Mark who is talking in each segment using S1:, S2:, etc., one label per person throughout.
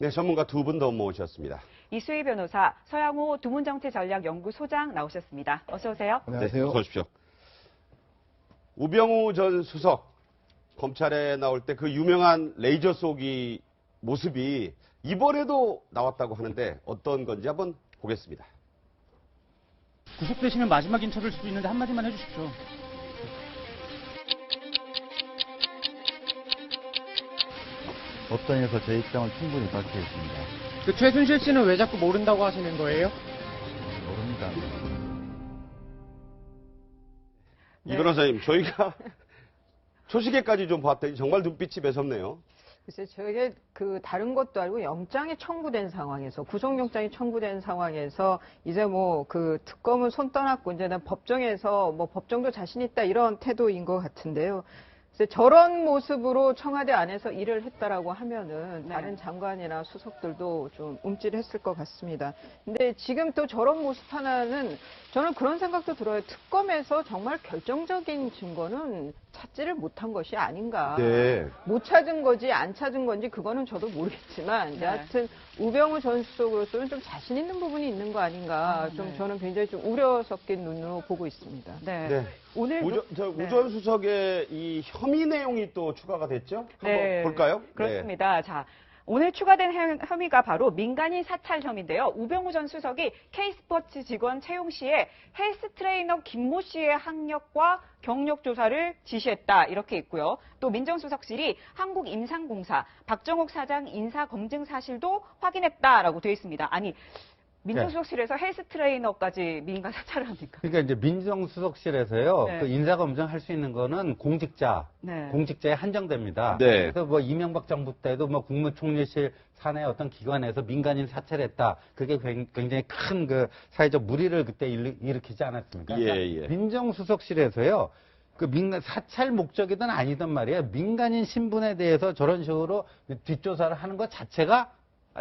S1: 네, 전문가 두 분 더 모셨습니다.
S2: 이수희 변호사, 서양호 두문정치전략 연구소장 나오셨습니다. 어서 오세요.
S1: 네, 어서 오십시오. 우병우 전 수석 검찰에 나올 때 그 유명한 레이저 쏘기 모습이 이번에도 나왔다고 하는데 어떤 건지 한번 보겠습니다.
S3: 구속되시면 마지막 인터뷰일 수도 있는데 한마디만 해주십시오.
S4: 법정에서 제 입장을 충분히 밝히겠습니다.
S5: 그 최순실 씨는 왜 자꾸 모른다고 하시는 거예요?
S4: 모릅니다.
S1: 이 변호사님, 저희가 초시계까지 좀 봤더니 정말 눈빛이 매섭네요.
S6: 글쎄, 저게 그 다른 것도 아니고 영장이 청구된 상황에서 구속영장이 청구된 상황에서 이제 뭐 그 특검은 손 떠났고 이제는 법정에서 뭐 법정도 자신 있다 이런 태도인 것 같은데요. 그래서 저런 모습으로 청와대 안에서 일을 했다라고 하면은
S2: 네.
S6: 다른 장관이나 수석들도 좀 움찔했을 것 같습니다. 근데 지금 또 저런 모습 하나는 저는 그런 생각도 들어요. 특검에서 정말 결정적인 증거는 찾지를 못한 것이 아닌가.
S1: 네.
S6: 못 찾은 거지 안 찾은 건지 그거는 저도 모르겠지만
S2: 네.
S6: 여하튼 우병우 전 수석으로서는 좀 자신 있는 부분이 있는 거 아닌가
S2: 아,
S6: 좀
S2: 네.
S6: 저는 굉장히 좀 우려 섞인 눈으로 보고 있습니다.
S2: 네.
S1: 네.
S2: 오늘
S1: 우전, 저
S2: 네.
S1: 우전 수석의 이 혐의 내용이 또 추가가 됐죠? 한번
S2: 네.
S1: 볼까요?
S2: 그렇습니다. 자, 오늘 추가된 혐- 혐의가 바로 민간인 사찰 혐의인데요. 우병우 전 수석이 K스포츠 직원 채용 시에 헬스 트레이너 김모 씨의 학력과 경력 조사를 지시했다 이렇게 있고요. 또 민정수석실이 한국임상공사 박정옥 사장 인사 검증 사실도 확인했다라고 되어 있습니다. 아니 민정수석실에서 헬스 트레이너까지 민간 사찰을 합니까?
S7: 그러니까 이제 민정수석실에서요,
S2: 네.
S7: 그 인사검증 할 수 있는 거는 공직자,
S2: 네.
S7: 공직자에 한정됩니다.
S1: 네.
S7: 그래서 뭐 이명박 정부 때도 뭐 국무총리실 산하의 어떤 기관에서 민간인 사찰했다. 그게 굉- 굉장히 큰 그 사회적 무리를 그때 일- 일으키지 않았습니까?
S1: 예,
S7: 그러니까
S1: 예.
S7: 민정수석실에서요, 그 민간 사찰 목적이든 아니든 말이에요. 민간인 신분에 대해서 저런 식으로 뒷조사를 하는 것 자체가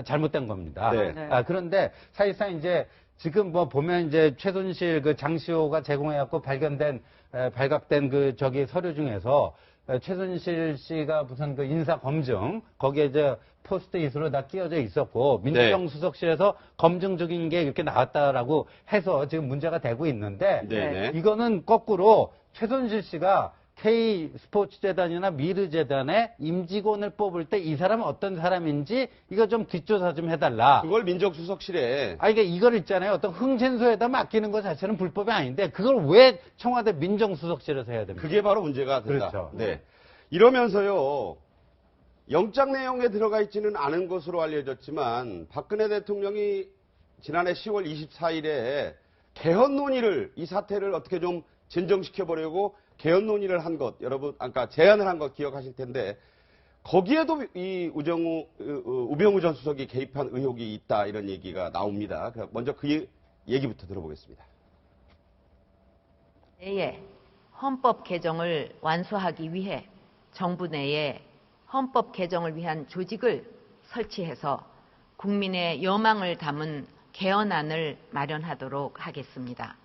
S7: 잘못된 겁니다.
S1: 네.
S2: 네.
S7: 아, 그런데 사실상 이제 지금 뭐 보면 이제 최순실 그 장시호가 제공해갖고 발견된 에, 발각된 그 저기 서류 중에서 에, 최순실 씨가 무슨 그 인사 검증 거기에 이제 포스트잇으로 다 끼워져 있었고 민정수석실에서 검증 중인 게 이렇게 나왔다라고 해서 지금 문제가 되고 있는데
S1: 네네.
S7: 이거는 거꾸로 최순실 씨가 K 스포츠 재단이나 미르 재단의 임직원을 뽑을 때 이 사람은 어떤 사람인지 이거 좀 뒷조사 좀 해달라.
S1: 그걸 민정수석실에
S7: 아 이게 이걸 있잖아요. 어떤 흥신소에다 맡기는 것 자체는 불법이 아닌데 그걸 왜 청와대 민정수석실에서 해야 됩니까?
S1: 그게 바로 문제가 된다.
S7: 그렇죠.
S1: 네. 이러면서요, 영장 내용에 들어가 있지는 않은 것으로 알려졌지만, 박근혜 대통령이 지난해 10월 24일에 개헌 논의를, 이 사태를 어떻게 좀 진정시켜 보려고 개헌 논의를 한 것, 여러분, 아까 제안을 한 것 기억하실 텐데, 거기에도 이 우정우, 우병우 전 수석이 개입한 의혹이 있다, 이런 얘기가 나옵니다. 그 먼저 그 얘- 얘기부터 들어보겠습니다.
S8: 내에 헌법 개정을 완수하기 위해 정부 내에 헌법 개정을 위한 조직을 설치해서 국민의 여망을 담은 개헌안을 마련하도록 하겠습니다.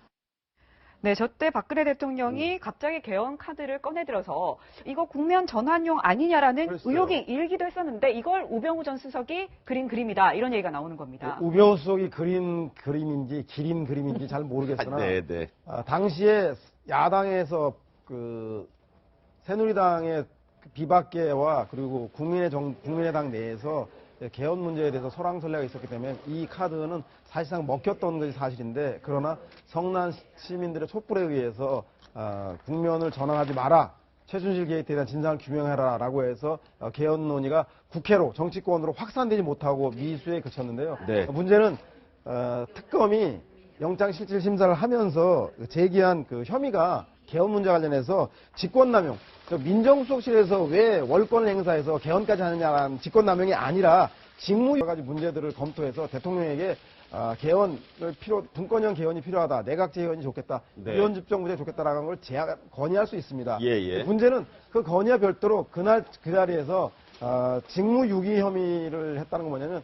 S2: 네, 저때 박근혜 대통령이 갑자기 개헌 카드를 꺼내들어서 이거 국면 전환용 아니냐라는
S1: 그랬어요.
S2: 의혹이 일기도 했었는데 이걸 우병우 전 수석이 그린 그림이다 이런 얘기가 나오는 겁니다.
S5: 우병우 수석이 그린 그림인지 기린 그림인지 잘 모르겠으나
S1: 네, 네.
S5: 아, 당시에 야당에서 그 새누리당의 그 비박계와 그리고 국민의 정, 국민의당 내에서 개헌 문제에 대해서 소랑설레가 있었기 때문에 이 카드는 사실상 먹혔던 것이 사실인데 그러나 성난 시민들의 촛불에 의해서 아, 국면을 전환하지 마라. 최순실 게이트에 대한 진상을 규명해라라고 해서 어, 개헌 논의가 국회로 정치권으로 확산되지 못하고 미수에 그쳤는데요.
S1: 네.
S5: 문제는 어, 특검이 영장실질 심사를 하면서 제기한 그 혐의가 개헌 문제 관련해서 직권남용, 저 민정수석실에서 왜 월권 행사에서 개헌까지 하느냐라는 직권남용이 아니라 직무 여러 가지 문제들을 검토해서 대통령에게 아, 개헌을 필요, 분권형 개헌이 필요하다, 내각제 개헌이 좋겠다,
S1: 네.
S5: 위원 집정 문제 좋겠다라는 걸 제안, 건의할 수 있습니다.
S1: 예, 예.
S5: 문제는 그 건의와 별도로 그날 그 자리에서 아, 직무 유기 혐의를 했다는 건 뭐냐면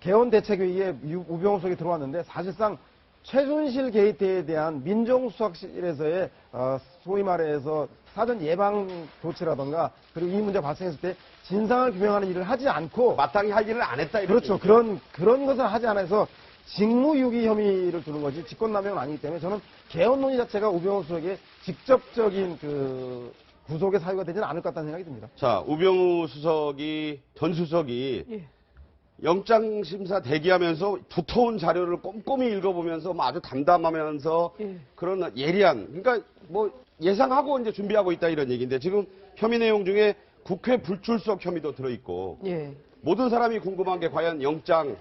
S5: 개헌 대책회의에 유- 우병우 수석이 들어왔는데 사실상 최순실 게이트에 대한 민정수석실에서의 어, 소위 말해서 사전 예방 조치라던가 그리고 이 문제 발생했을 때 진상을 규명하는 일을 하지 않고
S1: 마땅히 할 일을 안 했다. 이런
S5: 그렇죠.
S1: 얘기죠.
S5: 그런 그런 것을 하지 않아서 직무유기 혐의를 두는 거지 직권남용은 아니기 때문에 저는 개헌 논의 자체가 우병우 수석의 직접적인 그 구속의 사유가 되지는 않을 것 같다는 생각이 듭니다.
S1: 자, 우병우 수석이, 전 수석이
S6: 예.
S1: 영장 심사 대기하면서 두터운 자료를 꼼꼼히 읽어보면서 뭐 아주 담담하면서
S6: 예.
S1: 그런 예리한, 그러니까 뭐 예상하고 이제 준비하고 있다 이런 얘기인데 지금 혐의 내용 중에 국회 불출석 혐의도 들어있고
S6: 예.
S1: 모든 사람이 궁금한 게 과연 영장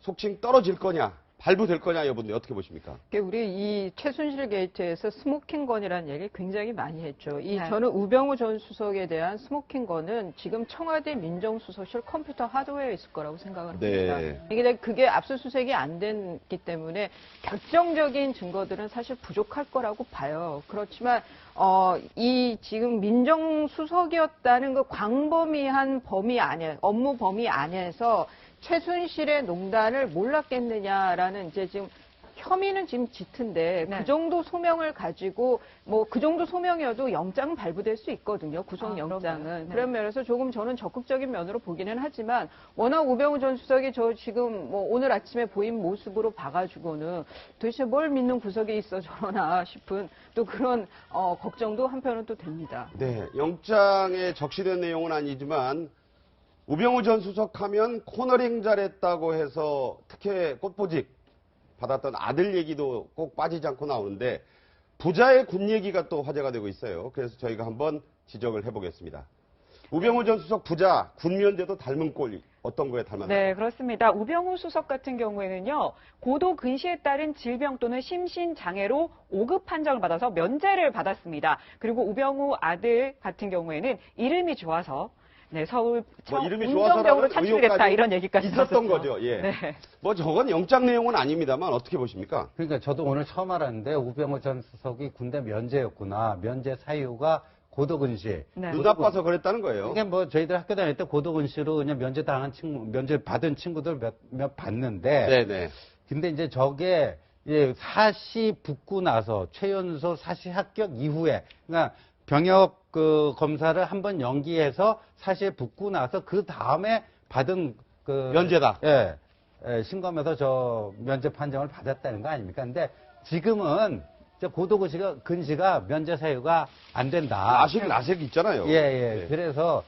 S1: 속칭 떨어질 거냐, 발부될 거냐 여부인데 어떻게 보십니까?
S6: 그 우리 이 최순실 게이트에서 스모킹건이라는 얘기 굉장히 많이 했죠. 이
S2: 네.
S6: 저는 우병우 전 수석에 대한 스모킹건은 지금 청와대 민정수석실 컴퓨터 하드웨어에 있을 거라고 생각을 합니다.
S1: 네.
S6: 이게 그게 압수수색이 안 됐기 때문에 결정적인 증거들은 사실 부족할 거라고 봐요. 그렇지만 어, 이 지금 민정수석이었다는 그 광범위한 범위 안에 업무 범위 안에서 최순실의 농단을 몰랐겠느냐라는 이제 지금 혐의는 지금 짙은데
S2: 네.
S6: 그 정도 소명을 가지고 뭐 그 정도 소명이어도 영장은 발부될 수 있거든요. 구속
S2: 아,
S6: 영장은.
S2: 네.
S6: 그런 면에서 조금 저는 적극적인 면으로 보기는 하지만 워낙 우병우 전 수석이 저 지금 뭐 오늘 아침에 보인 모습으로 봐가지고는 도대체 뭘 믿는 구석에 있어 저러나 싶은 또 그런 어, 걱정도 한편은 또 됩니다.
S1: 네, 영장에 적시된 내용은 아니지만 우병우 전 수석 하면 코너링 잘했다고 해서 특혜 꽃보직 받았던 아들 얘기도 꼭 빠지지 않고 나오는데 부자의 군 얘기가 또 화제가 되고 있어요. 그래서 저희가 한번 지적을 해보겠습니다. 우병우 전 수석 부자 군면제도 닮은 꼴 어떤 거에 닮았나요?
S2: 네, 그렇습니다. 우병우 수석 같은 경우에는요, 고도 근시에 따른 질병 또는 심신 장애로 5급 판정을 받아서 면제를 받았습니다. 그리고 우병우 아들 같은 경우에는 이름이 좋아서 네, 서울
S1: 뭐 이름이 좋아서라는 의혹까지
S2: 이런 얘기까지
S1: 있었던. 거죠. 예.
S2: 네.
S1: 뭐 저건 영장 내용은 아닙니다만 어떻게 보십니까?
S7: 그러니까 저도 오늘 처음 알았는데 우병우 전 수석이 군대 면제였구나. 면제 사유가 고도근시.
S2: 네.
S1: 눈 나빠서 그랬다는 거예요.
S7: 그러니까 뭐 저희들 학교 다닐 때 고도근시로 그냥 면제 당한 친구, 면제 받은 친구들 몇, 몇 봤는데.
S1: 네네.
S7: 근데 이제 저게 예, 사시 붙고 나서 최연소 사시 합격 이후에 그러니까 병역 그 검사를 한번 연기해서 사시에 붙고 나서 그 다음에 받은 그
S1: 면제다.
S7: 예, 예, 신검에서 저 면제 판정을 받았다는 거 아닙니까? 근데 지금은 저 고도근시가 근시가 면제 사유가 안 된다.
S1: 아식 라식 있잖아요.
S7: 예, 예.
S1: 네.
S7: 그래서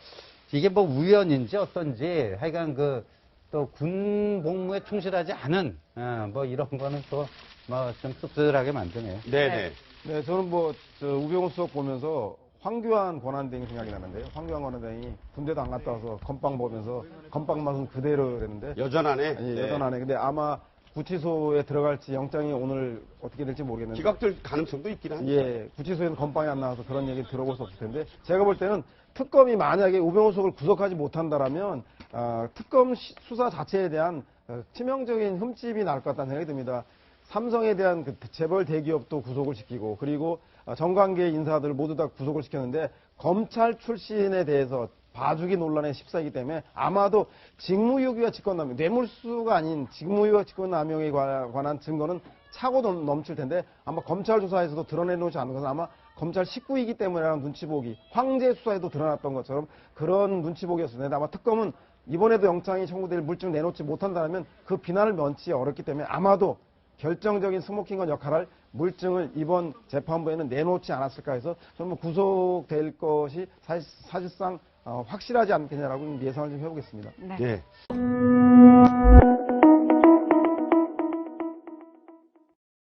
S7: 이게 뭐 우연인지 어떤지 하여간 그 또 군 복무에 충실하지 않은 어, 뭐 이런 거는 또 뭐 좀 씁쓸하게 만드네요.
S1: 네네.
S5: 네, 저는 뭐, 저 우병우 수석 보면서 황교안 권한대행이 생각이 나는데요. 황교안 권한대행이 군대도 안 갔다 와서 건빵 먹으면서 건빵 맛은 그대로 그랬는데.
S1: 여전하네.
S5: 예,
S1: 네.
S5: 여전하네. 근데 아마 구치소에 들어갈지 영장이 오늘 어떻게 될지 모르겠는데.
S1: 기각될 가능성도 있긴 한데.
S5: 예, 구치소에는 건빵이 안 나와서 그런 얘기 들어볼 수 없을 텐데 제가 볼 때는 특검이 만약에 우병우 수석을 구속하지 못한다라면 아, 특검 시- 수사 자체에 대한 어, 치명적인 흠집이 날 것 같다는 생각이 듭니다. 삼성에 대한 그 재벌 대기업도 구속을 시키고 그리고 어, 정관계 인사들 모두 다 구속을 시켰는데 검찰 출신에 대해서 봐주기 논란에 휩싸이기 때문에 아마도 직무유기와 직권남용, 뇌물수가 아닌 직무유기와 직권남용에 관- 관한 증거는 차고 넘- 넘칠 텐데 아마 검찰 조사에서도 드러내놓지 않은 것은 아마 검찰 식구이기 때문이라는 눈치 보기, 황제 수사에도 드러났던 것처럼 그런 눈치 보기였을 텐데 아마 특검은 이번에도 영장이 청구될 물증 내놓지 못한다면 그 비난을 면치 어렵기 때문에 아마도 결정적인 스모킹건 역할을 물증을 이번 재판부에는 내놓지 않았을까 해서 저는 뭐 구속될 것이 사실, 사실상 어, 확실하지 않겠냐라고 예상을 좀 해보겠습니다.
S2: 네.
S1: 네.